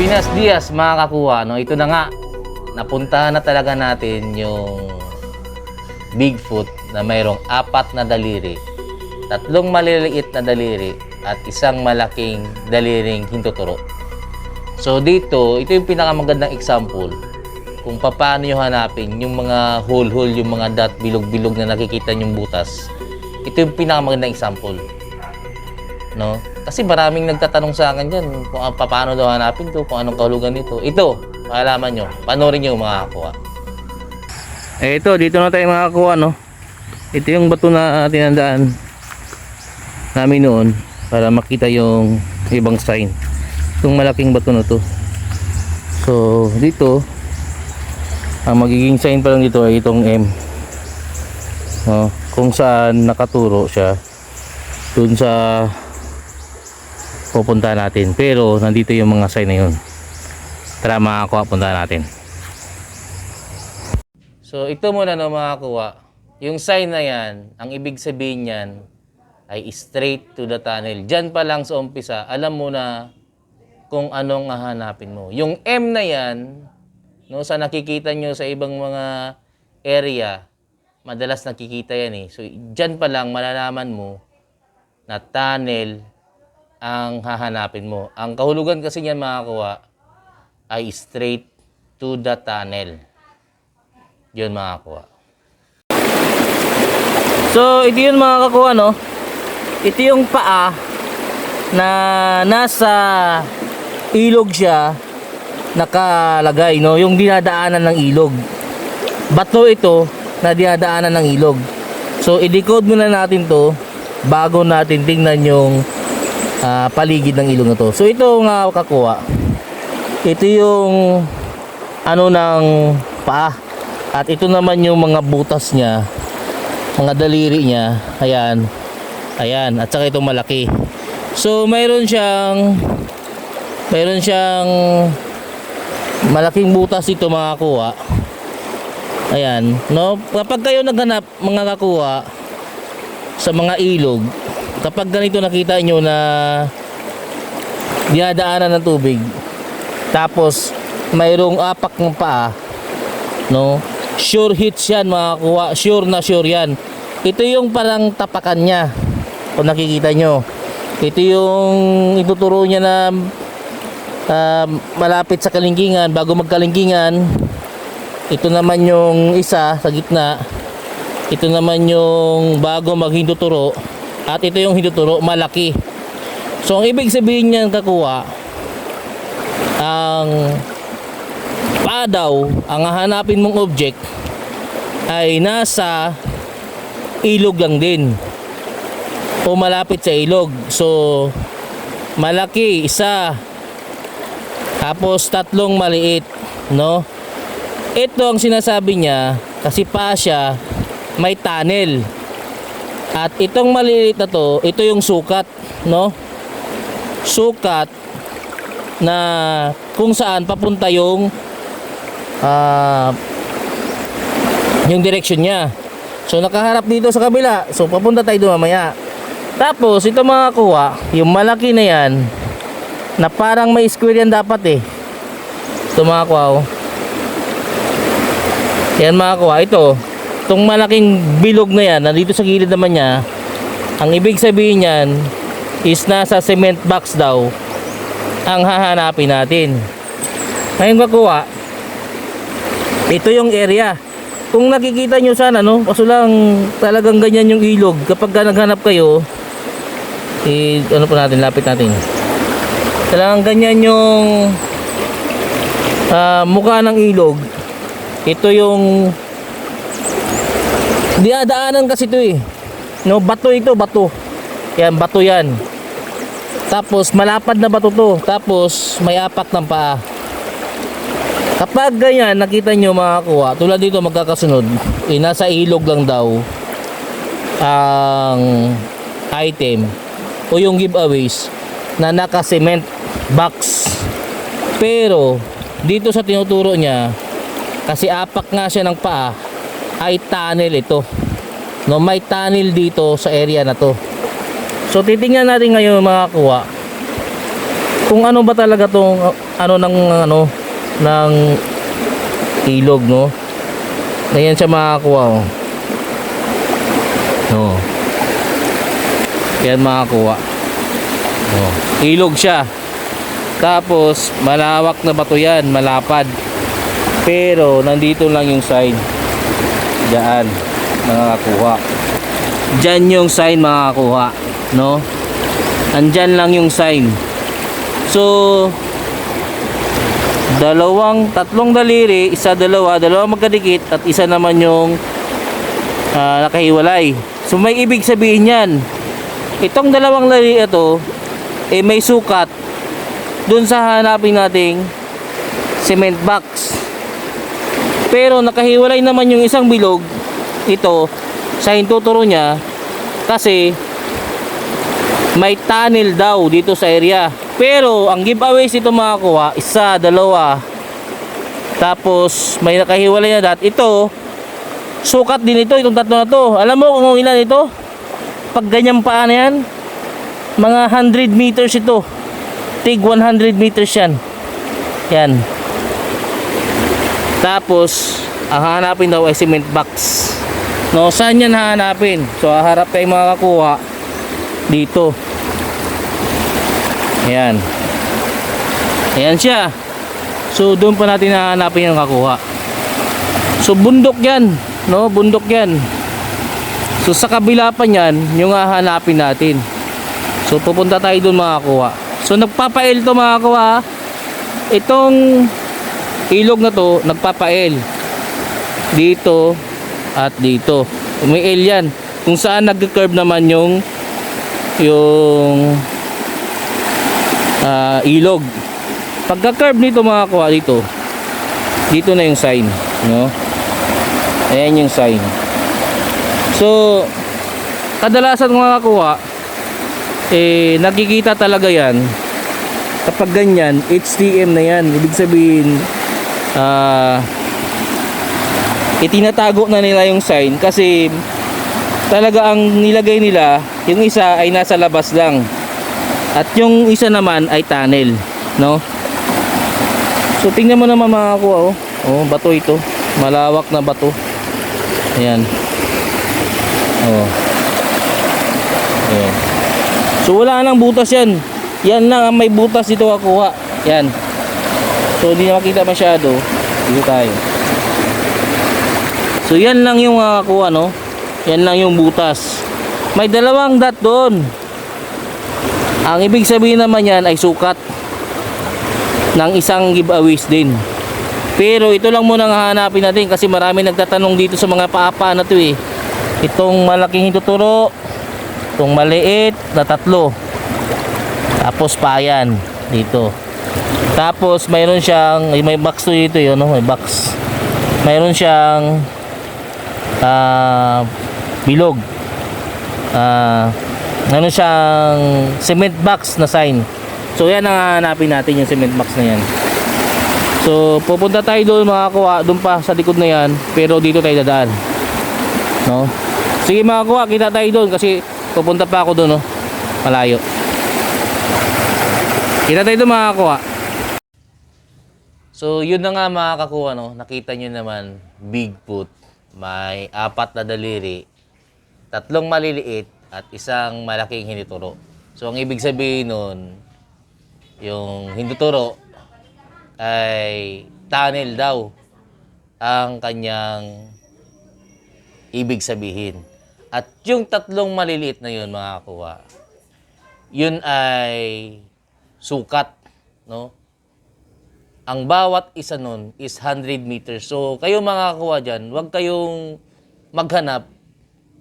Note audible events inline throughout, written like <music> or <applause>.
Buenos dias mga kakuha. No? Ito na nga, napuntahan na talaga natin yung Bigfoot na mayroong apat na daliri, tatlong maliliit na daliri, at isang malaking daliring hintuturo. So dito, ito yung pinakamagandang example kung paano nyo hanapin yung mga hole-hole, yung mga dot, bilog-bilog na nakikita yung butas. Ito yung pinakamagandang example. No? Kasi maraming nagtatanong sa akin dyan kung paano daw hanapin to, kung anong kahulugan nito. Ito, makalaman nyo. Panoorin nyo mga kakuha. Eh ito, dito na tayo mga kakuha, no? Ito yung bato na tinandaan namin noon para makita yung ibang sign. Itong malaking bato na to. So, dito, ang magiging sign pa lang dito ay itong M. No? Kung saan nakaturo siya dun sa pupunta natin. Pero nandito yung mga sign na yun. Tara mga kuha, punta natin. So ito muna no mga kuha. Yung sign na yan, ang ibig sabihin yan ay straight to the tunnel. Diyan pa lang sa umpisa, alam mo na kung anong hahanapin mo. Yung M na yan, no, sa nakikita nyo sa ibang mga area, madalas nakikita yan eh. So diyan pa lang malalaman mo na tunnel ang hahanapin mo. Ang kahulugan kasi niyan mga kuha ay straight to the tunnel. Yun mga kuha. So, ito yun mga kakuha, no? Ito yung paa na nasa ilog siya nakalagay, no? Yung dinadaanan ng ilog. Bato ito na dinadaanan ng ilog. So, i-decode muna natin to bago natin tingnan yung ah, paligid ng ilog na. So, ito nga kakuha. Ito yung ano ng paa. At ito naman yung mga butas niya. Mga daliri niya. Ayan. Ayan. At saka itong malaki. So mayroon siyang mayroon siyang malaking butas ito mga kuha ayan. No? Kapag kayo naghanap mga kakuha sa mga ilog kapag ganito nakita nyo na dinadaanan ng tubig tapos mayroong apak ng paa no? Sure hits yan mga kuha sure na sure yan. Ito yung parang tapakan niya kung nakikita nyo. Ito yung ituturo niya na ah, malapit sa kalingkingan bago magkalingkingan ito naman yung isa sa gitna. Ito naman yung bago maghinduturo at ito yung hinduturo malaki. So ang ibig sabihin niyan kakuha ang pa daw ang hahanapin mong object ay nasa ilog lang din. O malapit sa ilog. So malaki isa. Tapos tatlong maliit no? Ito ang sinasabi niya kasi pa siya may tunnel at itong maliliit na to ito yung sukat no sukat na kung saan papunta yung ah yung direction niya. So nakaharap dito sa kabila. So papunta tayo mamaya. Tapos ito mga kuha, yung malaki na yan na parang may square yan dapat eh. Ito mga kuha oh. Yan mga kuha, ito. Itong malaking bilog na yan, nandito sa gilid naman niya, ang ibig sabihin niyan is nasa cement box daw ang hahanapin natin. Ngayon kakuha, ito yung area. Kung nakikita nyo sana, no, kaso lang talagang ganyan yung ilog. Kapag ka naghanap kayo, eh, ano po natin, lapit natin. Talagang ganyan yung ah, mukha ng ilog. Ito yung diadaanan kasi ito eh. No, bato ito, bato. Yan, bato yan. Tapos malapad na bato to. Tapos may apak ng paa. Kapag ganyan, nakita nyo mga kuha, tulad dito magkakasunod, eh, nasa ilog lang daw ang item o yung giveaways na naka-cement box. Pero, dito sa tinuturo niya, kasi apak nga siya ng paa, ay tunnel ito. No, may tunnel dito sa area na to. So, titingnan natin ngayon mga kuha kung ano ba talaga tong ano ng ano ng ilog no Ayan siya makakuha oh. Oh. Yan makakuha. Oh. Ilog siya. Tapos malawak na bato yan, malapad. Pero nandito lang yung sign. Diyan nakakakuha. Diyan yung sign makakakuha, no? Andyan lang yung sign. So dalawang tatlong daliri, isa dalawa, dalawa magkadikit at isa naman yung ah, nakahiwalay. So may ibig sabihin yan. Itong dalawang daliri ito eh may sukat dun sa hanapin nating cement box. Pero nakahiwalay naman yung isang bilog ito sa hintuturo niya kasi may tunnel daw dito sa area. Pero ang giveaways ito makakuha, isa, dalawa. Tapos may nakahiwalay na dat. Ito, sukat din ito, itong tatlo na to. Alam mo kung ilan ito? Pag ganyan pa na yan, mga 100 meters ito. Tig 100 meters yan. Yan. Tapos, ang hahanapin daw ay cement box. No, saan yan hahanapin? So, haharap kayo makakakuha dito. Ayan. Ayan siya. So, doon pa natin hahanapin yung kakuha. So, bundok yan. No, bundok yan. So, sa kabila pa niyan, yung hahanapin natin. So, pupunta tayo doon makakuha. So, nagpapail to makakuha. Itong ilog na to, nagpapail. Dito at dito. May L yan. Kung saan nag-curve naman yung yung ah, ilog. Pagka-curve nito mga kuha dito, dito na yung sign, no? Ayan yung sign. So, kadalasan mga kuha, eh, nakikita talaga yan kapag ganyan, HTM na yan. Ibig sabihin, ah, itinatago na nila yung sign kasi talaga ang nilagay nila, yung isa ay nasa labas lang. At yung isa naman ay tunnel, no? So tingnan mo naman mga kuha oh. Oh, bato ito. Malawak na bato. Ayan. Oh. Ayan. So wala nang butas yan. Yan lang ang may butas dito kakuha. Yan. So hindi na makita masyado. Dito tayo. So yan lang yung uh, kuha no. Yan lang yung butas. May dalawang dot doon. Ang ibig sabihin naman yan ay sukat ng isang giveaways din. Pero ito lang muna ang hahanapin natin kasi marami nagtatanong dito sa mga paapa na to eh. Itong malaking hituturo, itong maliit na tatlo. Tapos payan dito. Tapos mayroon siyang may box to dito yun, no? may box. Mayroon siyang ah bilog. Ah ano siyang cement box na sign. So yan ang hanapin natin yung cement box na yan. So pupunta tayo doon makakuha doon pa sa likod na yan pero dito tayo dadaan. No? Sige mga kuha, kita tayo doon kasi pupunta pa ako doon no. Malayo. Kita tayo doon mga kuha. So yun na nga mga kakuha no. Nakita nyo naman Bigfoot. May apat na daliri, tatlong maliliit at isang malaking hinituro. So ang ibig sabihin nun, yung hinduturo ay tunnel daw ang kanyang ibig sabihin. At yung tatlong maliliit na yun, mga kuha, yun ay sukat, no? Ang bawat isa nun is 100 meters. So, kayo mga kuha dyan, huwag kayong maghanap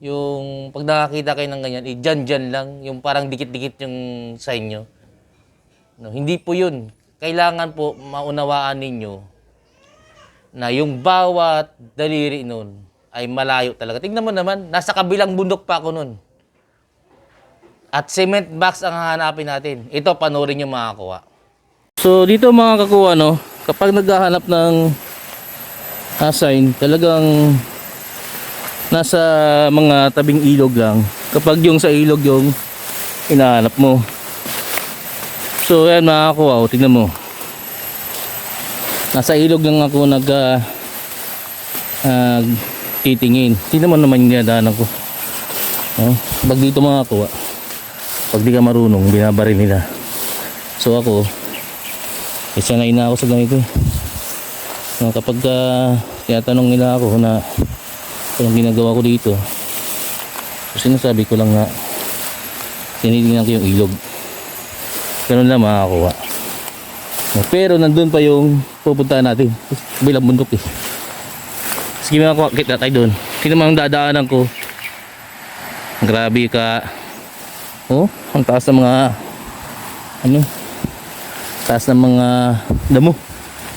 yung pag nakakita kayo ng ganyan, eh, dyan, dyan lang, yung parang dikit-dikit yung sa inyo. No, hindi po yun. Kailangan po maunawaan ninyo na yung bawat daliri nun ay malayo talaga. Tingnan mo naman, nasa kabilang bundok pa ako nun. At cement box ang hahanapin natin. Ito, panoorin nyo mga kuha. So, dito mga kakuha, no, kapag naghahanap ng ah, sign, talagang nasa mga tabing ilog lang. Kapag yung sa ilog yung hinahanap mo. So ayan mga kakuha, oh, tignan mo. Nasa ilog lang ako nag ah, ah, titingin. Tignan mo naman yung dinadaanan ko. Oh, pag dito mga kakuha, pag di ka marunong, binabaril nila. So ako, eh, sanay na ako sa ganito eh. No, kapag uh, tinatanong nila ako na anong ginagawa ko dito, so sinasabi ko lang na tinitingnan ko yung ilog. Ganun lang makakakuha. No, pero nandun pa yung pupuntahan natin. Bilang bundok eh. Sige mga kita tayo dun. Tingnan mo ang dadaanan ko. Grabe ka. Oh, ang taas ng mga ano taas ng mga damo.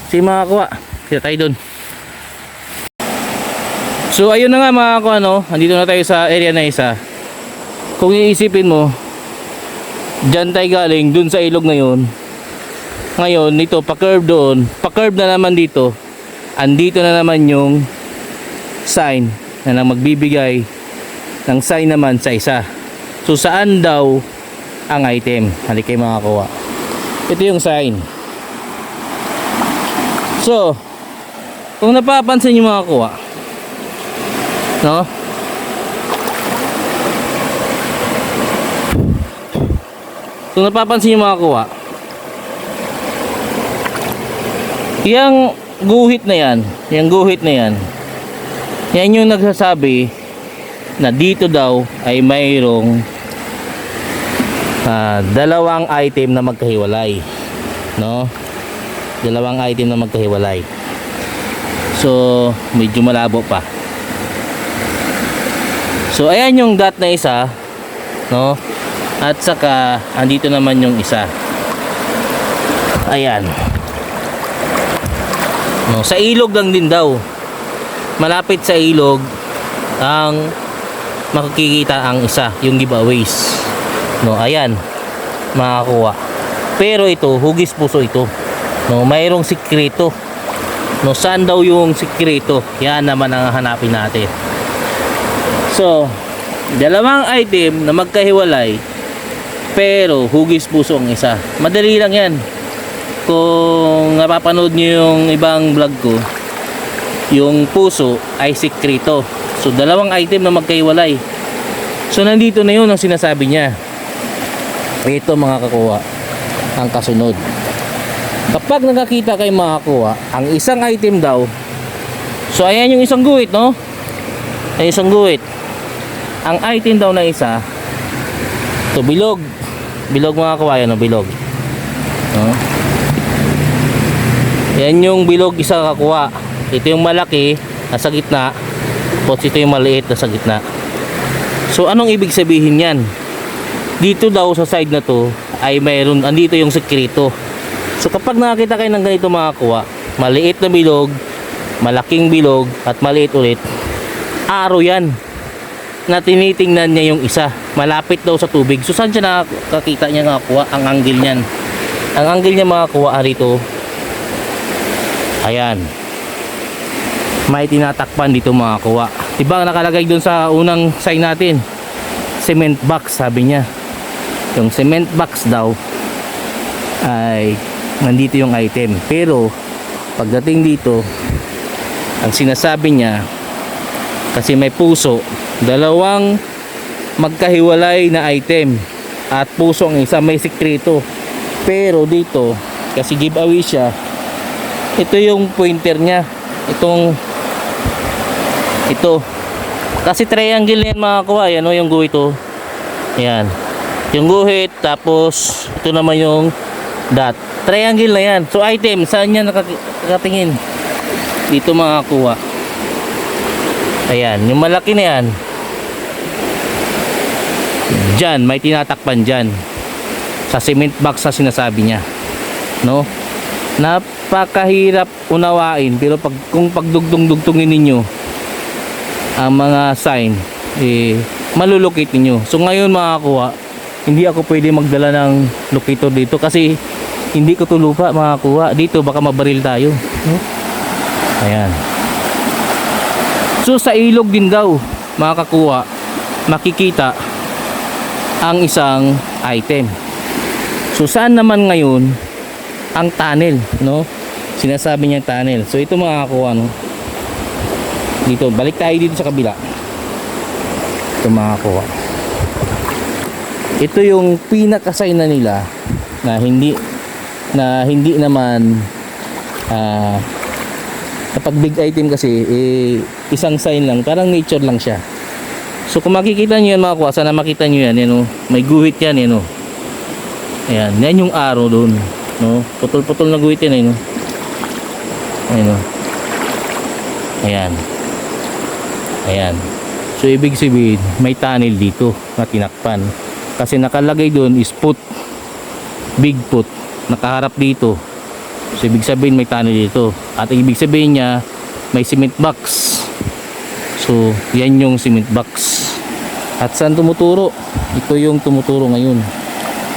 Sige mga kuha, kita tayo dun. So ayun na nga mga kuha no, andito na tayo sa area na isa. Kung iisipin mo, Diyan tayo galing, dun sa ilog ngayon. Ngayon, nito, pa-curve doon. Pa-curve na naman dito. Andito na naman yung sign na nang magbibigay ng sign naman sa isa. So, saan daw ang item? Halika kayo makakuha. Ito yung sign. So, kung napapansin nyo mga kuha, no? Kung napapansin yung mga kuha, yung guhit na yan, yung guhit na yan, yan yung nagsasabi na dito daw ay mayroong ah, dalawang item na magkahiwalay. No? Dalawang item na magkahiwalay. So, medyo malabo pa. So, ayan yung dot na isa. No? At saka, andito naman yung isa. Ayan. No, sa ilog lang din daw. Malapit sa ilog ang makikita ang isa, yung giveaways. No, ayan. Makakuha. Pero ito, hugis puso ito. No, mayroong sikreto. No, saan daw yung sikreto? Yan naman ang hanapin natin. So, dalawang item na magkahiwalay pero hugis puso ang isa. Madali lang yan. Kung napapanood nyo yung ibang vlog ko, yung puso ay sikrito. So dalawang item na magkaiwalay. So nandito na yun ang sinasabi niya. Ito mga kakuha, ang kasunod. Kapag nakakita kayo mga kakuha, ang isang item daw, so ayan yung isang guhit, no? Ay isang guhit. Ang item daw na isa, to bilog bilog mga kawayan no bilog no? yan yung bilog isa kakuha ito yung malaki nasa gitna tapos ito yung maliit nasa gitna so anong ibig sabihin yan dito daw sa side na to ay mayroon andito yung sekreto. So kapag nakakita kayo ng ganito mga kuha maliit na bilog malaking bilog at maliit ulit araw yan na tinitingnan niya yung isa. Malapit daw sa tubig. So saan siya nakakita niya nga kuha ang angle niyan. Ang angle niya mga kuha rito. Ayan. May tinatakpan dito mga kuha diba nakalagay doon sa unang sign natin? Cement box sabi niya yung cement box daw ay nandito yung item. Pero pagdating dito ang sinasabi niya kasi may puso dalawang magkahiwalay na item at puso ang isa may sikreto. Pero dito kasi giveaway siya ito yung pointer niya. Itong ito. Kasi triangle yan mga kuha yan o yung guhit ito yan yung guhit tapos ito naman yung dot triangle na yan so item saan yan nakati- nakatingin dito mga kuha ayan yung malaki na yan Diyan, may tinatakpan diyan. Sa cement box sa sinasabi niya. No? Napakahirap unawain pero pag kung pagdugtong-dugtungin ninyo ang mga sign eh malulukit ninyo. So ngayon makakuha, hindi ako pwede magdala ng locator dito kasi hindi ko tulupa makakuha. Dito baka mabaril tayo. No? Ayan. So sa ilog din daw makakakuha, makikita ang isang item. So saan naman ngayon ang tunnel, no? Sinasabi niya tunnel. So ito mga kakuha, no? Dito, balik tayo dito sa kabila. Ito mga kakuha. Ito yung pinaka-sign na nila na hindi na hindi naman ah kapag big item kasi eh, isang sign lang parang nature lang siya so kung makikita nyo yan mga kuha sana makita nyo yan, yan oh. may guhit yan yan oh. ayan yan yung arrow doon no? putol putol na guhit yan ayun oh. ayan oh. ayan ayan so ibig sabihin may tunnel dito na tinakpan kasi nakalagay doon is put big put. Nakaharap dito. So ibig sabihin may tunnel dito. At ibig sabihin niya may cement box. So yan yung cement box. At saan tumuturo? Ito yung tumuturo ngayon.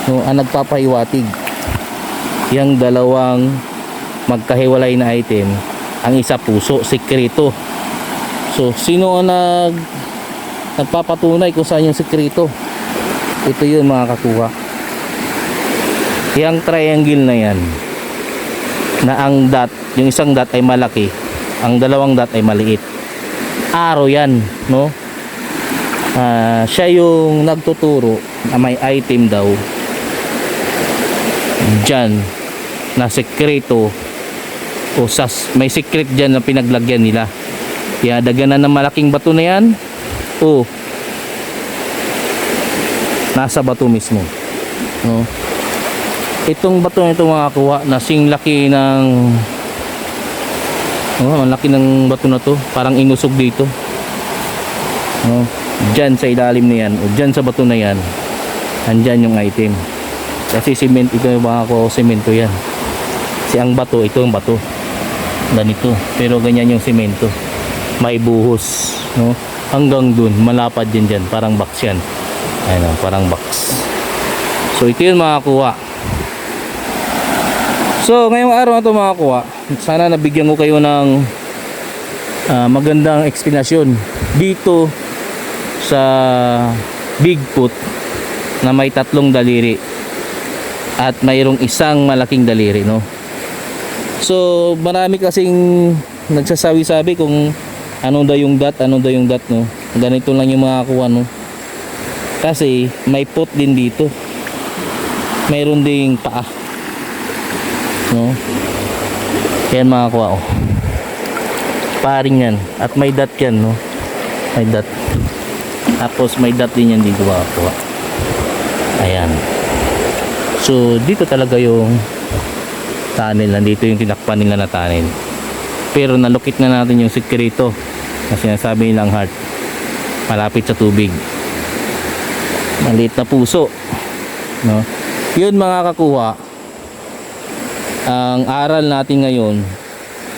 No, ang nagpapahiwatig. Yung dalawang magkahiwalay na item ang isa puso sekreto so sino ang nag nagpapatunay kung saan yung sekreto ito yun mga kakuha. Yung triangle na yan na ang dot yung isang dot ay malaki ang dalawang dot ay maliit. Arrow yan no? Ah, siya yung nagtuturo na may item daw dyan na sekreto o sas, may secret dyan na pinaglagyan nila. Kaya daganan ng malaking bato na yan o nasa bato mismo. No? Itong bato na ito mga kuha nasing laki ng oh, ang laki ng bato na to. Parang inusog dito. No? Dyan sa ilalim na yan. O dyan sa bato na yan andyan yung item. Kasi cement ito mga ko semento yan. Kasi ang bato ito yung bato. Ganito. Pero ganyan yung semento may buhos. No? Hanggang dun malapad din dyan. Parang box yan ayun o, parang box so ito yun mga kuha So, ngayong araw na ito mga kuha, sana nabigyan ko kayo ng ah, magandang explanation dito sa Bigfoot na may tatlong daliri at mayroong isang malaking daliri, no? So, marami kasing nagsasabi-sabi kung ano daw yung dot, ano daw yung dot, no? Ganito lang yung mga kuha, no? Kasi may pot din dito. Mayroon ding paa. No? Yan mga kuha oh. paring yan. At may dot yan no? May dot. Tapos may dot din yan dito mga kuha ayan. So dito talaga yung tunnel. Nandito yung tinakpan nila na tunnel. Pero nalukit na natin yung sekreto na sinasabi nilang heart. Malapit sa tubig maliit na puso. No? Yun mga kakuha ang aral natin ngayon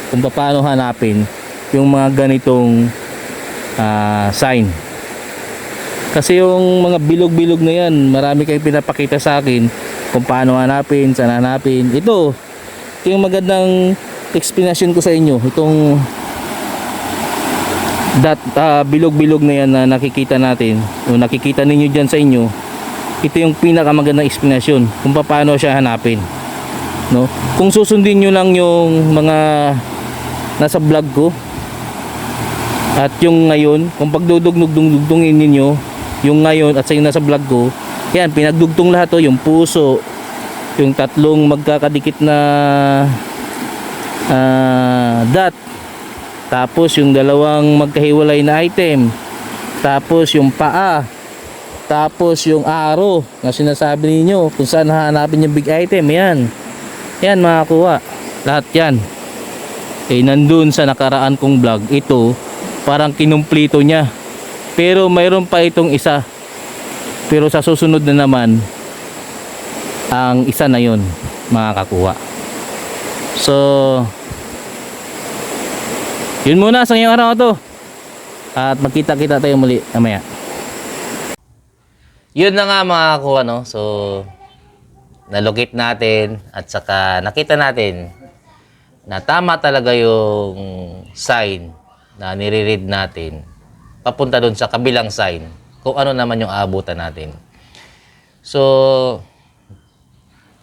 kung paano hanapin yung mga ganitong ah, sign. Kasi yung mga bilog-bilog na yan marami kayong pinapakita sa akin kung paano hanapin, saan hanapin. Ito, ito yung magandang explanation ko sa inyo itong dat ah, bilog-bilog na yan na nakikita natin o nakikita ninyo dyan sa inyo ito yung pinakamagandang explanation kung paano siya hanapin no? Kung susundin nyo lang yung mga nasa vlog ko at yung ngayon kung pagdudugnog-dugtungin ninyo yung ngayon at sa yung nasa vlog ko yan pinagdugtong lahat to yung puso yung tatlong magkakadikit na ah, dot tapos yung dalawang magkahiwalay na item tapos yung paa tapos yung arrow na sinasabi ninyo kung saan hahanapin yung big item yan yan mga. Lahat yan. Eh nandun sa nakaraan kong vlog. Ito parang kinumplito niya. Pero mayroon pa itong isa. Pero sa susunod na naman ang isa na yon mga kakuha. So yun muna sa ngayong araw to. At magkita-kita tayo muli mamaya. Yun na nga mga kakuha no. So nalugit natin at saka nakita natin na tama talaga yung sign na nire-read natin papunta doon sa kabilang sign kung ano naman yung aabutan natin. So,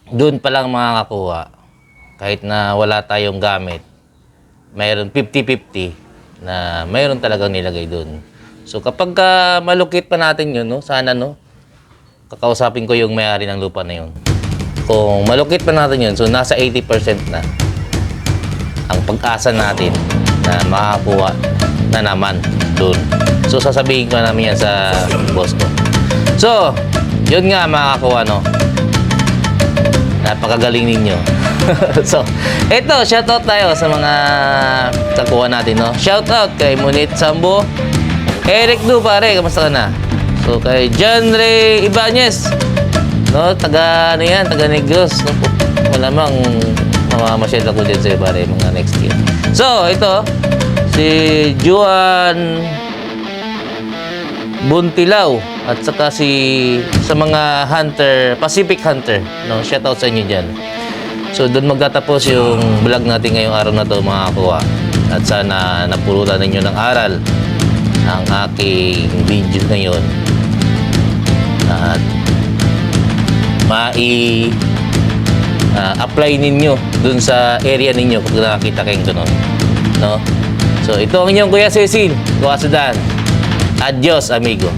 doon pa lang makakakuha. Kahit na wala tayong gamit, mayroon 50-50 na mayroon talagang nilagay doon. So kapag ka malukit pa natin yun, no, sana no, kakausapin ko yung may-ari ng lupa na yun. Kung malukit pa natin yun, so nasa 80% na ang pag-asa natin na makakuha na naman doon. So sasabihin ko namin yan sa boss ko. So, yun nga mga kakuha, no? Napakagaling ninyo. <laughs> so, eto, shoutout tayo sa mga kakuha natin, no? Shoutout kay Munit Sambo, Eric Du, pare, kamusta ka na? So, kay John Ray Ibanez, no? Taga, ano yan, taga Negros. No? Malamang mamamasyal ako din sa'yo, pare, mga next year. So, ito, si Juan Buntilaw at saka si sa mga hunter, Pacific Hunter, no? Shout out sa inyo diyan. So doon magtatapos yung vlog natin ngayong araw na to mga kuha. At sana napulutan ninyo ng aral ang aking video ngayon. At mai ah, apply ninyo dun sa area ninyo pag nakakita kayong ganun. No? So ito ang inyong Kuya Cecil, Kuya Sudan. Adios, amigo.